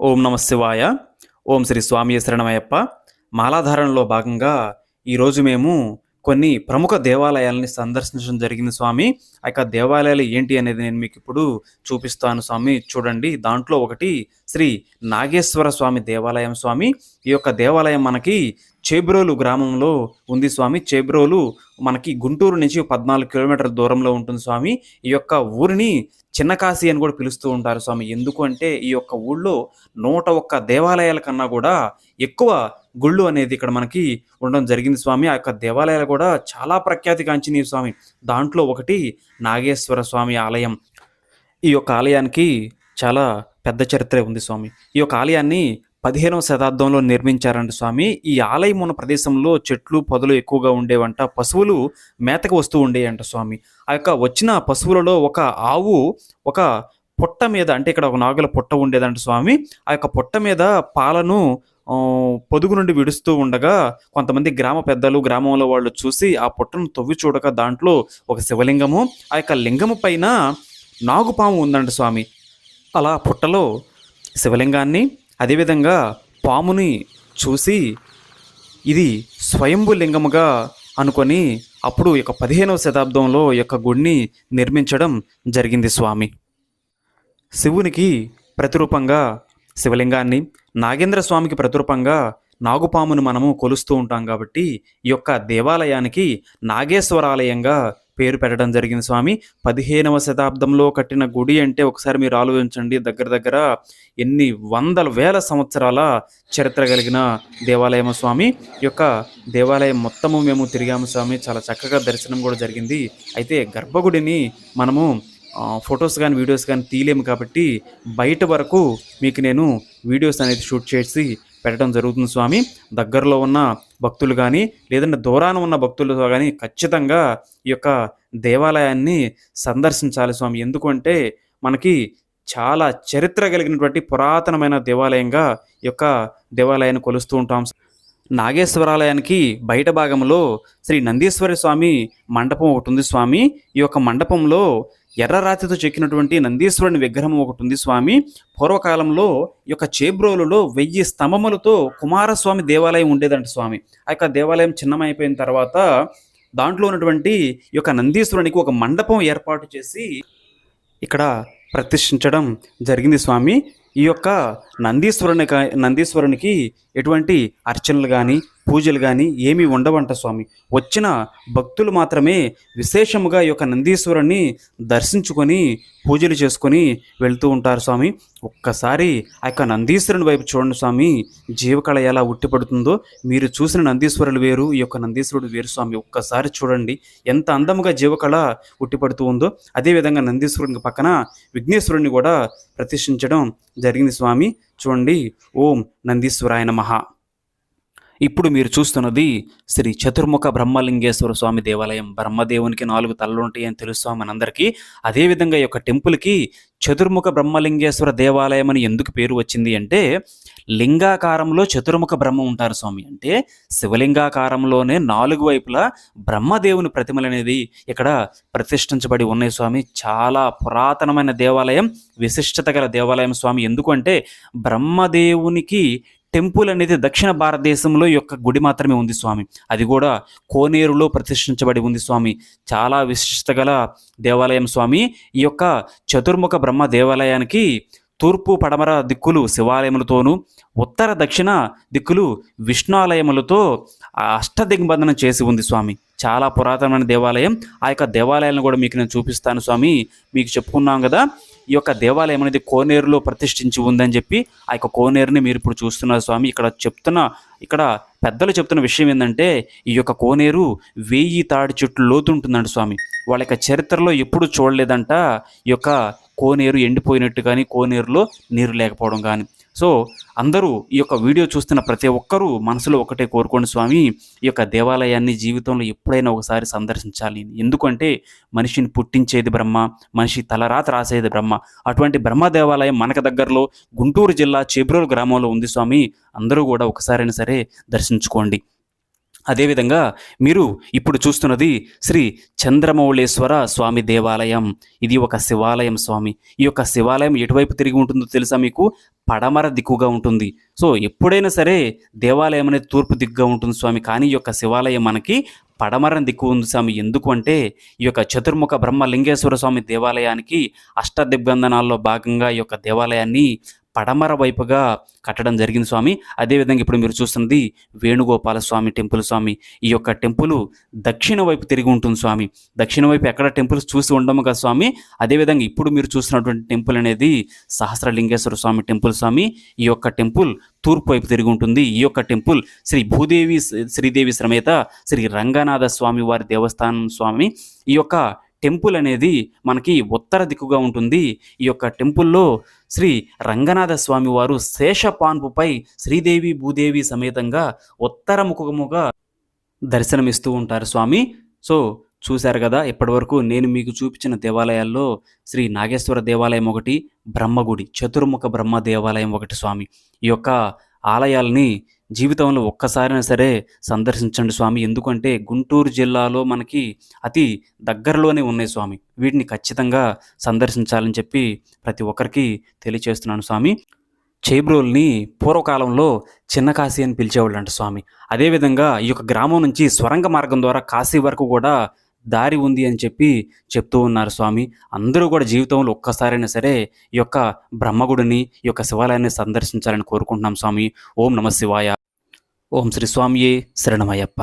ఓం నమ శివాయ. ఓం శ్రీ స్వామి శరణమయ్యప్ప. మాలాధారణలో భాగంగా ఈరోజు మేము కొన్ని ప్రముఖ దేవాలయాలని సందర్శించడం జరిగింది స్వామి. ఆ యొక్క దేవాలయాలు ఏంటి అనేది నేను మీకు ఇప్పుడు చూపిస్తాను స్వామి. చూడండి దాంట్లో ఒకటి శ్రీ నాగేశ్వర స్వామి దేవాలయం స్వామి. ఈ యొక్క దేవాలయం మనకి చేబ్రోలు గ్రామంలో ఉంది స్వామి. చేబ్రోలు మనకి గుంటూరు నుంచి పద్నాలుగు కిలోమీటర్ల దూరంలో ఉంటుంది స్వామి. ఈ యొక్క ఊరిని చిన్న కాశీ అని కూడా పిలుస్తూ ఉంటారు స్వామి. ఎందుకు అంటే ఈ యొక్క ఊళ్ళో నూట ఒక్క దేవాలయాల కన్నా కూడా ఎక్కువ గుళ్ళు అనేది ఇక్కడ మనకి ఉండడం జరిగింది స్వామి. ఆ యొక్క దేవాలయాలు కూడా చాలా ప్రఖ్యాతి స్వామి. దాంట్లో ఒకటి నాగేశ్వర స్వామి ఆలయం. ఈ యొక్క ఆలయానికి చాలా పెద్ద చరిత్ర ఉంది స్వామి. ఈ యొక్క ఆలయాన్ని పదిహేనవ శతాబ్దంలో నిర్మించారంట స్వామి. ఈ ఆలయం ఉన్న ప్రదేశంలో చెట్లు పొదలు ఎక్కువగా ఉండేవంట. పశువులు మేతకు వస్తూ ఉండేయంట స్వామి. ఆ యొక్క వచ్చిన పశువులలో ఒక ఆవు ఒక పుట్ట మీద అంటే ఇక్కడ ఒక నాగుల పుట్ట ఉండేదంట స్వామి. ఆ యొక్క పుట్ట మీద పాలను పొదుగు నుండి విడుస్తూ ఉండగా కొంతమంది గ్రామ పెద్దలు గ్రామంలో వాళ్ళు చూసి ఆ పుట్టను తవ్వి చూడక దాంట్లో ఒక శివలింగము ఆ యొక్క లింగము పైన నాగుపాము ఉందంట స్వామి. అలా పుట్టలో శివలింగాన్ని అదేవిధంగా పాముని చూసి ఇది స్వయంభు లింగముగా అనుకొని అప్పుడు యొక్క పదిహేనవ శతాబ్దంలో యొక్క గుడిని నిర్మించడం జరిగింది స్వామి. శివునికి ప్రతిరూపంగా శివలింగాన్ని నాగేంద్ర స్వామికి ప్రతిరూపంగా నాగుపామును మనము కొలుస్తూ ఉంటాం కాబట్టి ఈ యొక్క దేవాలయానికి నాగేశ్వరాలయంగా పేరు పెట్టడం జరిగింది స్వామి. పదిహేనవ శతాబ్దంలో కట్టిన గుడి అంటే ఒకసారి మీరు ఆలోచించండి. దగ్గర దగ్గర ఎన్ని వందల వేల సంవత్సరాల చరిత్ర కలిగిన దేవాలయం స్వామి. యొక్క దేవాలయం మొత్తము మేము తిరిగాము స్వామి. చాలా చక్కగా దర్శనం కూడా జరిగింది. అయితే గర్భగుడిని మనము ఫొటోస్ కానీ వీడియోస్ కానీ తీయలేము కాబట్టి బయట వరకు మీకు నేను వీడియోస్ అనేది షూట్ చేసి పెట్టడం జరుగుతుంది స్వామి. దగ్గరలో ఉన్న భక్తులు కానీ లేదంటే దూరాన ఉన్న భక్తులు కానీ ఖచ్చితంగా ఈ యొక్క దేవాలయాన్ని సందర్శించాలి స్వామి. ఎందుకంటే మనకి చాలా చరిత్ర కలిగినటువంటి పురాతనమైన దేవాలయంగా ఈ యొక్క దేవాలయాన్ని కొలుస్తూ ఉంటాం. నాగేశ్వరాలయానికి బయట భాగంలో శ్రీ నందీశ్వర స్వామి మండపం ఒకటి ఉంది స్వామి. ఈ యొక్క మండపంలో ఎర్ర రాతితో చెక్కినటువంటి నందీశ్వరుని విగ్రహం ఒకటి ఉంది స్వామి. పూర్వకాలంలో ఈ యొక్క చేబ్రోలులో వెయ్యి స్తంభములతో కుమారస్వామి దేవాలయం ఉండేదంట స్వామి. ఆ యొక్క దేవాలయం చిన్నమైపోయిన తర్వాత దాంట్లో ఉన్నటువంటి ఈ యొక్క నందీశ్వరునికి ఒక మండపం ఏర్పాటు చేసి ఇక్కడ ప్రతిష్ఠించడం జరిగింది స్వామి. ఈ యొక్క నందీశ్వరుని నందీశ్వరునికి ఎటువంటి అర్చనలు కానీ పూజలు కానీ ఏమీ ఉండవంట స్వామి. వచ్చిన భక్తులు మాత్రమే విశేషముగా ఈ యొక్క నందీశ్వరుణ్ణి దర్శించుకొని పూజలు చేసుకొని వెళ్తూ ఉంటారు స్వామి. ఒక్కసారి ఆ యొక్క నందీశ్వరుని వైపు చూడండి స్వామి. జీవకళ ఎలా ఉట్టిపడుతుందో మీరు చూసిన నందీశ్వరులు వేరు ఈ యొక్క నందీశ్వరుడు వేరు స్వామి. ఒక్కసారి చూడండి ఎంత అందముగా జీవకళ ఉట్టిపడుతూ ఉందో. అదేవిధంగా నందీశ్వరునికి పక్కన విఘ్నేశ్వరుని కూడా ప్రతిష్ఠించడం జరిగింది స్వామి. చూడండి. ఓం నందీశ్వరాయ నమః. ఇప్పుడు మీరు చూస్తున్నది శ్రీ చతుర్ముఖ బ్రహ్మలింగేశ్వర స్వామి దేవాలయం. బ్రహ్మదేవునికి నాలుగు తలలు ఉంటాయి అని తెలుసు మనందరికీ అదేవిధంగా ఈ యొక్క టెంపుల్కి చతుర్ముఖ బ్రహ్మలింగేశ్వర దేవాలయం అని ఎందుకు పేరు వచ్చింది అంటే లింగాకారంలో చతుర్ముఖ బ్రహ్మ ఉంటారు స్వామి. అంటే శివలింగాకారంలోనే నాలుగు వైపులా బ్రహ్మదేవుని ప్రతిమలు అనేది ఇక్కడ ప్రతిష్ఠించబడి ఉన్నాయి స్వామి. చాలా పురాతనమైన దేవాలయం విశిష్టత గల దేవాలయం స్వామి. ఎందుకంటే బ్రహ్మదేవునికి టెంపుల్ అనేది దక్షిణ భారతదేశంలో యొక్క గుడి మాత్రమే ఉంది స్వామి. అది కూడా కోనేరులో ప్రతిష్ఠించబడి ఉంది స్వామి. చాలా విశిష్టత గల దేవాలయం స్వామి. ఈ యొక్క చతుర్ముఖ బ్రహ్మ దేవాలయానికి తూర్పు పడమర దిక్కులు శివాలయములతోనూ ఉత్తర దక్షిణ దిక్కులు విష్ణాలయములతో అష్టదిగ్బంధనం చేసి ఉంది స్వామి. చాలా పురాతనమైన దేవాలయం. ఆ యొక్క దేవాలయాలను కూడా మీకు నేను చూపిస్తాను స్వామి. మీకు చెప్పుకున్నాం కదా. ఈ యొక్క దేవాలయం అనేది కోనేరులో ప్రతిష్ఠించి ఉందని చెప్పి ఆ యొక్క కోనేరుని మీరు ఇప్పుడు చూస్తున్నారు స్వామి. ఇక్కడ చెప్తున్న ఇక్కడ పెద్దలు చెప్తున్న విషయం ఏంటంటే ఈ యొక్క కోనేరు వెయ్యి తాడి చెట్లు లోతు ఉంటుందంట స్వామి. వాళ్ళ యొక్క చరిత్రలో ఎప్పుడు చూడలేదంట ఈ యొక్క కోనేరు ఎండిపోయినట్టు కానీ కోనేరులో నీరు లేకపోవడం కానీ సో అందరూ ఈ యొక్క వీడియో చూస్తున్న ప్రతి ఒక్కరూ మనసులో ఒకటే కోరుకోండి స్వామి. ఈ యొక్క దేవాలయాన్ని జీవితంలో ఎప్పుడైనా ఒకసారి సందర్శించాలి. ఎందుకంటే మనిషిని పుట్టించేది బ్రహ్మ మనిషి తలరాత రాసేది బ్రహ్మ. అటువంటి బ్రహ్మ దేవాలయం మనకు దగ్గరలో గుంటూరు జిల్లా చేబ్రోలు గ్రామంలో ఉంది స్వామి. అందరూ కూడా ఒకసారైనా సరే దర్శించుకోండి. అదేవిధంగా మీరు ఇప్పుడు చూస్తున్నది శ్రీ చంద్రమౌళేశ్వర స్వామి దేవాలయం. ఇది ఒక శివాలయం స్వామి. ఈ యొక్క శివాలయం ఎటువైపు తిరిగి ఉంటుందో తెలుసా మీకు? పడమర దిక్కుగా ఉంటుంది. సో ఎప్పుడైనా సరే దేవాలయం అనేది తూర్పు దిక్కుగా ఉంటుంది స్వామి. కానీ ఈ యొక్క శివాలయం మనకి పడమరం దిక్కు ఉంది స్వామి. ఎందుకు అంటే ఈ యొక్క చతుర్ముఖ బ్రహ్మ లింగేశ్వర స్వామి దేవాలయానికి అష్టదిగ్బంధనాల్లో భాగంగా ఈ యొక్క దేవాలయాన్ని పడమర వైపుగా కట్టడం జరిగింది స్వామి. అదేవిధంగా ఇప్పుడు మీరు చూస్తున్నది వేణుగోపాల స్వామి టెంపుల్ స్వామి. ఈ యొక్క టెంపుల్ దక్షిణ వైపు తిరిగి ఉంటుంది స్వామి. దక్షిణ వైపు ఎక్కడ టెంపుల్స్ చూసి ఉండము కదా స్వామి. అదేవిధంగా ఇప్పుడు మీరు చూస్తున్నటువంటి టెంపుల్ అనేది సహస్రలింగేశ్వర స్వామి టెంపుల్ స్వామి. ఈ యొక్క టెంపుల్ తూర్పు వైపు తిరిగి ఉంటుంది. ఈ యొక్క టెంపుల్ శ్రీ భూదేవి శ్రీదేవి సమేత శ్రీ రంగనాథ స్వామి వారి దేవస్థానం స్వామి. ఈ యొక్క టెంపుల్ అనేది మనకి ఉత్తర దిక్కుగా ఉంటుంది. ఈ యొక్క టెంపుల్లో శ్రీ రంగనాథ స్వామి వారు శేషపాన్పుపై శ్రీదేవి భూదేవి సమేతంగా ఉత్తర ముఖముగా దర్శనమిస్తూ ఉంటారు స్వామి. సో చూశారు కదా ఇప్పటివరకు నేను మీకు చూపించిన దేవాలయాల్లో శ్రీ నాగేశ్వర దేవాలయం ఒకటి బ్రహ్మగుడి చతుర్ముఖ బ్రహ్మ దేవాలయం ఒకటి స్వామి. ఈ యొక్క ఆలయాల్ని జీవితంలో ఒక్కసారైనా సరే సందర్శించండి స్వామి. ఎందుకంటే గుంటూరు జిల్లాలో మనకి అతి దగ్గరలోనే ఉన్నాయి స్వామి. వీటిని ఖచ్చితంగా సందర్శించాలని చెప్పి ప్రతి ఒక్కరికి తెలియచేస్తున్నాను స్వామి. చేబ్రోల్ని పూర్వకాలంలో చిన్న కాశీ అని పిలిచేవాళ్ళంట స్వామి. అదేవిధంగా ఈ యొక్క గ్రామం నుంచి స్వరంగ మార్గం ద్వారా కాశీ వరకు కూడా దారి ఉంది అని చెప్పి చెప్తూ ఉన్నారు స్వామి. అందరూ కూడా జీవితంలో ఒక్కసారైనా సరే ఈ యొక్క బ్రహ్మగుడిని ఈ యొక్క శివాలయాన్ని సందర్శించాలని కోరుకుంటున్నాం స్వామి. ఓం నమ శివాయ. ఓం శ్రీ స్వామియే శరణమయ్యప్ప.